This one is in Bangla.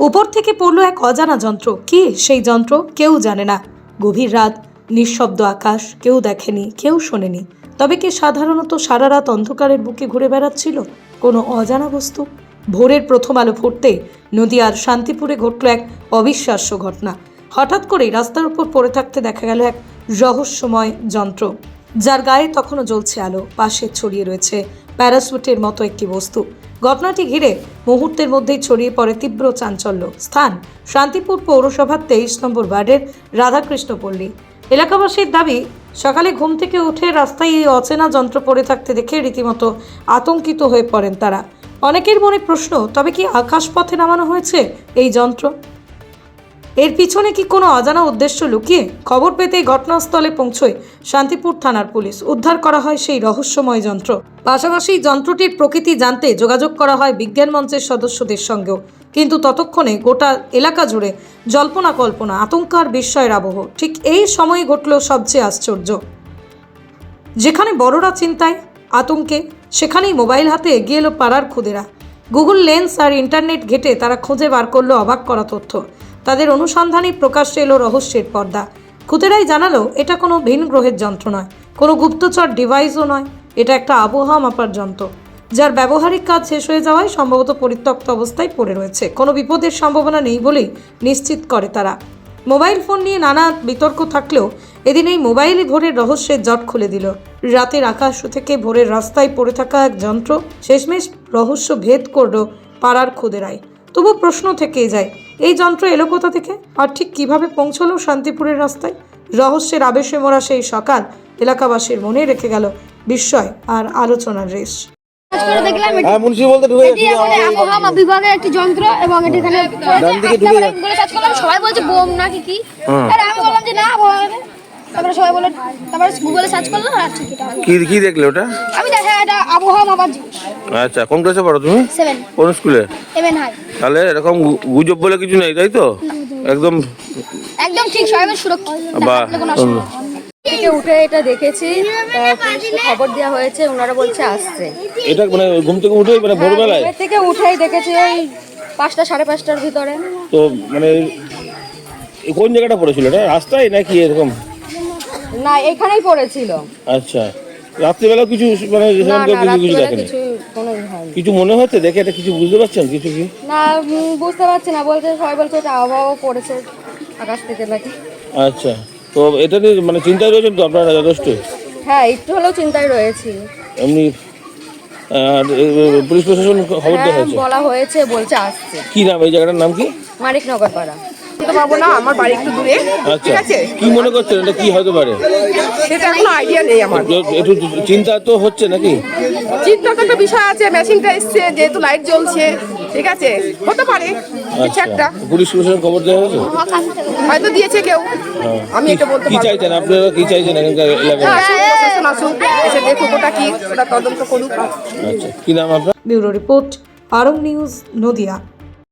উপর থেকে পড়ল এক অজানা যন্ত্র। কি সেই যন্ত্র? কেউ জানে না। গভীর রাত, নিঃশব্দ আকাশ, কেউ দেখেনি, কেউ শোনেনি। তবে কি সাধারণত সারা রাত অন্ধকারের বুকে ঘুরে বেড়াচ্ছিল? কোনো অজানা বস্তু? ভোরের প্রথম আলো ফুটতে নদিয়ার শান্তিপুরে ঘটল এক অবিশ্বাস্য ঘটনা। হঠাৎ করেই রাস্তার উপর পড়ে থাকতে দেখা গেল এক রহস্যময় যন্ত্র। যার গায়ে তখনও জ্বলছে আলো, পাশে ছড়িয়ে রয়েছে প্যারাসুটের মতো একটি বস্তু। ঘটনাটি ঘিরে মুহূর্তের মধ্যেই ছড়িয়ে পড়ে তীব্র চাঞ্চল্য। স্থান, শান্তিপুর পৌরসভার তেইশ নম্বর ওয়ার্ডের রাধাকৃষ্ণ পল্লী এলাকাবাসীর দাবি, সকালে ঘুম থেকে উঠে রাস্তায় এই অচেনা যন্ত্র পড়ে থাকতে দেখে রীতিমতো আতঙ্কিত হয়ে পড়েন তারা। অনেকের মনে প্রশ্ন, তবে কি আকাশপথে নামানো হয়েছে এই যন্ত্র? এর পিছনে কি কোনো অজানা উদ্দেশ্য লুকিয়ে? খবর পেতেই ঘটনাস্থলে পৌঁছয় শান্তিপুর থানার পুলিশ। উদ্ধার করা হয় সেই রহস্যময় যন্ত্র। পাশাপাশি যন্ত্রটির প্রকৃতি জানতে যোগাযোগ করা হয় বিজ্ঞান মঞ্চের সদস্যদের সঙ্গেও। কিন্তু ততক্ষণে গোটা এলাকা জুড়ে জল্পনা কল্পনা আতঙ্ক আর বিস্ময়ের আবহ। ঠিক এই সময়ে ঘটল সবচেয়ে আশ্চর্য। যেখানে বড়রা চিন্তায়, আতঙ্কে, সেখানেই মোবাইল হাতে এগিয়ে এলো পাড়ার খুদেরা। গুগল লেন্স আর ইন্টারনেট ঘেটে তারা খুঁজে বার করল অবাক করা তথ্য। তাদের অনুসন্ধানেই প্রকাশ্যে এলো রহস্যের পর্দা। খুদেরাই জানালো, এটা কোনো ভিন গ্রহের যন্ত্র নয়, কোনো গুপ্তচর ডিভাইসও নয়, এটা একটা আবহাওয়া মাপার যন্ত্র। যার ব্যবহারিক কাজ শেষ হয়ে যাওয়ায় সম্ভবত পরিত্যক্ত অবস্থায় পড়ে রয়েছে। কোনো বিপদের সম্ভাবনা নেই বলেই নিশ্চিত করে তারা। মোবাইল ফোন নিয়ে নানা বিতর্ক থাকলেও এদিন এই মোবাইলই ভোরের রহস্যের জট খুলে দিল। রাতের আকাশ থেকে ভোরের রাস্তায় পড়ে থাকা এক যন্ত্র শেষমেশ রহস্য ভেদ করল পাড়ার খুদেরাই। তবু প্রশ্ন থেকেই যায় এই যন্ত্র এলো কোথা থেকে? আর ঠিক কীভাবে পৌঁছলো শান্তিপুরের রাস্তায়? রহস্যের আবেশে মোড়া সেই সকাল এলাকাবাসীর মনে রেখে গেল বিস্ময় আর আলোচনার রেশ। হ্যাঁ মুন্সি বলতে ঢুকে এটি এখন আবহাওয়া বিভাগের একটি যন্ত্র এবং এটি এখানে সবাই বলছে বোম নাকি কি? আরে আমি বললাম যে না আবহাওয়া তারপরে সবাই বলে তারপরে গুগলে সার্চ করলাম আচ্ছা কি কি কি দেখলে ওটা? আমি দেখা এটা আবহাওয়া মাপার জিনিস। আচ্ছা কোন ক্লাসে পড়ো তুমি? সেভেন কোন স্কুলে সেভেন হাই তাহলে এরকম গুজব বলে কিছু নেই তাই তো? একদম একদম ঠিক সবাই সুরক্ষিত। বাহ। থেকে উঠে এটা দেখেছি খবর দেওয়া হয়েছে ওনারা বলছে আসছে। এটা মানে ঘুম থেকে উঠে মানে ভোরবেলায়? থেকে উঠেই দেখেছি ওই পাঁচটা সাড়ে পাঁচটার ভিতরে। তো মানে এই কোন জায়গাটা পড়েছিল? এটা রাস্তায় নাকি এরকম? না এখানেই পড়েছিল। আচ্ছা। রাত্রিবেলা কিছু মানে কিছু দেখেনি? কিছু মনে হচ্ছে দেখে এটা কিছু বুঝতে পারছেন কিছু কি? না বুঝতে পারছি না। বলছে সবাই বলছে এটা আবহাওয়া পড়েছে আকাশ থেকে নাকি। আচ্ছা। তো এটা নিয়ে মানে চিন্তায় রয়েছেন তো আপনারা যথেষ্ট? হ্যাঁ একটু হলেও চিন্তায় রয়েছি। এমনি পুলিশ প্রশাসন খবর দেওয়া হ্যাঁ হয়েছে বলা হয়েছে বলছে আসছে। কি নাম এই জায়গাটার নাম কি? মানিক নগর পাড়া বলতে পারব না আমার বাড়ি একটু দূরে ঠিক আচ্ছা আছে? কি মনে করছেন এটা কি হতে পারে? সেটা কোনো আইডিয়া নেই আমার। একটু চিন্তা তো হচ্ছে নাকি? চিন্তার তো একটা বিষয় আছে মেশিনটা এসছে যেহেতু লাইট জ্বলছে ঠিক আছে? হতে পারে কিছু আচ্ছা একটা। পুলিশ প্রশাসন খবর দেওয়া হয়েছে? হয়তো দিয়েছে কেউ। আমি এটা বলতে কি চাইছেন? আপনারা কি চাইছেন এখানকার এলাকায়? আসুক, প্রশাসন আসুক এসে দেখুক ওটা কি ওটা তদন্ত করুক। আচ্ছা কি নাম আপনার? ব্যুরো রিপোর্ট আরং নিউজ নদিয়া।